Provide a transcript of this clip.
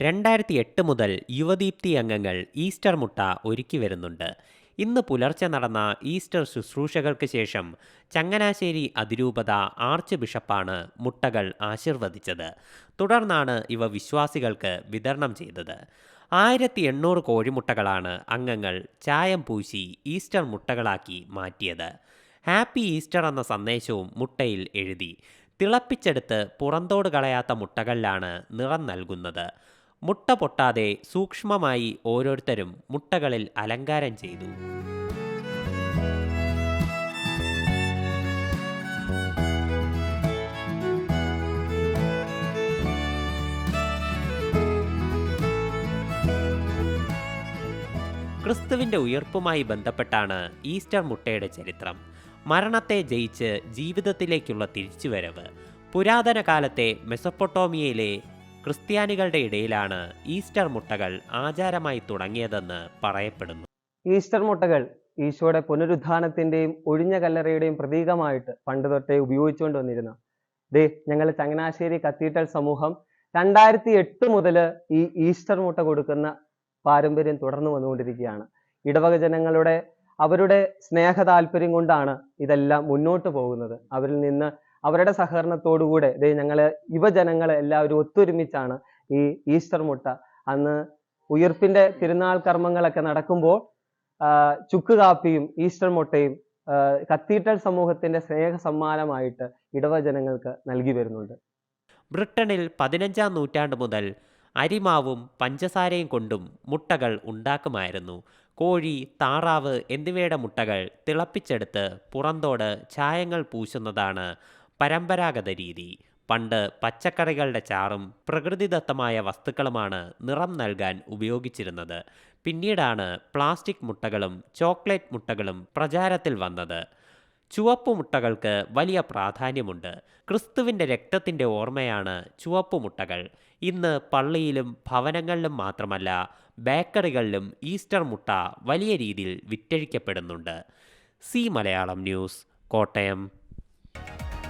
രണ്ടായിരത്തി എട്ട് മുതൽ യുവദീപ്തി അംഗങ്ങൾ ഈസ്റ്റർ മുട്ട ഒരുക്കി വരുന്നുണ്ട്. ഇന്ന് പുലർച്ചെ നടന്ന ഈസ്റ്റർ ശുശ്രൂഷകൾക്ക് ശേഷം ചങ്ങനാശ്ശേരി അതിരൂപത ആർച്ച് ബിഷപ്പാണ് മുട്ടകൾ ആശീർവദിച്ചത്. തുടർന്നാണ് ഇവ വിശ്വാസികൾക്ക് വിതരണം ചെയ്തത്. ആയിരത്തി എണ്ണൂറ് കോഴിമുട്ടകളാണ് അംഗങ്ങൾ ചായം പൂശി ഈസ്റ്റർ മുട്ടകളാക്കി മാറ്റിയത്. ഹാപ്പി ഈസ്റ്റർ എന്ന സന്ദേശവും മുട്ടയിൽ എഴുതി. തിളപ്പിച്ചെടുത്ത് പുറന്തോട് കളയാത്ത മുട്ടകളിലാണ് നിറം നൽകുന്നത്. മുട്ട പൊട്ടാതെ സൂക്ഷ്മമായി ഓരോരുത്തരും മുട്ടകളിൽ അലങ്കാരം ചെയ്തു. ക്രിസ്തുവിന്റെ ഉയർപ്പുമായി ബന്ധപ്പെട്ടാണ് ഈസ്റ്റർ മുട്ടയുടെ ചരിത്രം. മരണത്തെ ജയിച്ച് ജീവിതത്തിലേക്കുള്ള തിരിച്ചുവരവ്. പുരാതന കാലത്തെ മെസപ്പൊട്ടോമിയയിലെ ക്രിസ്ത്യാനികളുടെ ഇടയിലാണ് ഈസ്റ്റർ മുട്ടകൾ ആചാരമായി തുടങ്ങിയതെന്ന് പറയപ്പെടുന്നു. ഈസ്റ്റർ മുട്ടകൾ ഈശോയുടെ പുനരുദ്ധാനത്തിന്റെയും ഒഴിഞ്ഞ കല്ലറയുടെയും പ്രതീകമായിട്ട് പണ്ട് തൊട്ടേ ഉപയോഗിച്ചുകൊണ്ട് വന്നിരുന്ന. ദേ ഞങ്ങൾ ചങ്ങനാശ്ശേരി കത്തീഡ്രൽ സമൂഹം രണ്ടായിരത്തി എട്ട് മുതൽ ഈ ഈസ്റ്റർ മുട്ട കൊടുക്കുന്ന പാരമ്പര്യം തുടർന്നു വന്നുകൊണ്ടിരിക്കുകയാണ്. ഇടവക ജനങ്ങളുടെ അവരുടെ സ്നേഹ താല്പര്യം കൊണ്ടാണ് ഇതെല്ലാം മുന്നോട്ട് പോകുന്നത്. അവരിൽ നിന്ന് അവരുടെ സഹകരണത്തോടുകൂടെ ദേ ഞങ്ങൾ യുവജനങ്ങൾ എല്ലാവരും ഒത്തൊരുമിച്ചാണ് ഈ ഈസ്റ്റർ മുട്ട. അന്ന് ഉയർപ്പിന്റെ തിരുനാൾ കർമ്മങ്ങളൊക്കെ നടക്കുമ്പോൾ ചുക്ക് കാപ്പിയും ഈസ്റ്റർ മുട്ടയും കത്തീഡ്രൽ സമൂഹത്തിന്റെ സ്നേഹ സമ്മാനമായിട്ട് ഇടവജനങ്ങൾക്ക് നൽകി വരുന്നുണ്ട്. ബ്രിട്ടനിൽ പതിനഞ്ചാം നൂറ്റാണ്ട് മുതൽ അരിമാവും പഞ്ചസാരയും കൊണ്ടും മുട്ടകൾ ഉണ്ടാക്കുമായിരുന്നു. കോഴി താറാവ് എന്നിവയുടെ മുട്ടകൾ തിളപ്പിച്ചെടുത്ത് പുറന്തോട് ചായങ്ങൾ പൂശുന്നതാണ് പരമ്പരാഗത രീതി. പണ്ട് പച്ചക്കറികളുടെ ചാറും പ്രകൃതിദത്തമായ വസ്തുക്കളുമാണ് നിറം നൽകാൻ ഉപയോഗിച്ചിരുന്നത്. പിന്നീടാണ് പ്ലാസ്റ്റിക് മുട്ടകളും ചോക്ലേറ്റ് മുട്ടകളും പ്രചാരത്തിൽ വന്നത്. ചുവപ്പ് മുട്ടകൾക്ക് വലിയ പ്രാധാന്യമുണ്ട്. ക്രിസ്തുവിന്റെ രക്തത്തിന്റെ ഓർമ്മയാണ് ചുവപ്പ് മുട്ടകൾ. ഇന്ന് പള്ളിയിലും ഭവനങ്ങളിലും മാത്രമല്ല ബേക്കറികളിലും ഈസ്റ്റർ മുട്ട വലിയ രീതിയിൽ വിറ്റഴിക്കപ്പെടുന്നുണ്ട്. C Malayalam news Kottayam.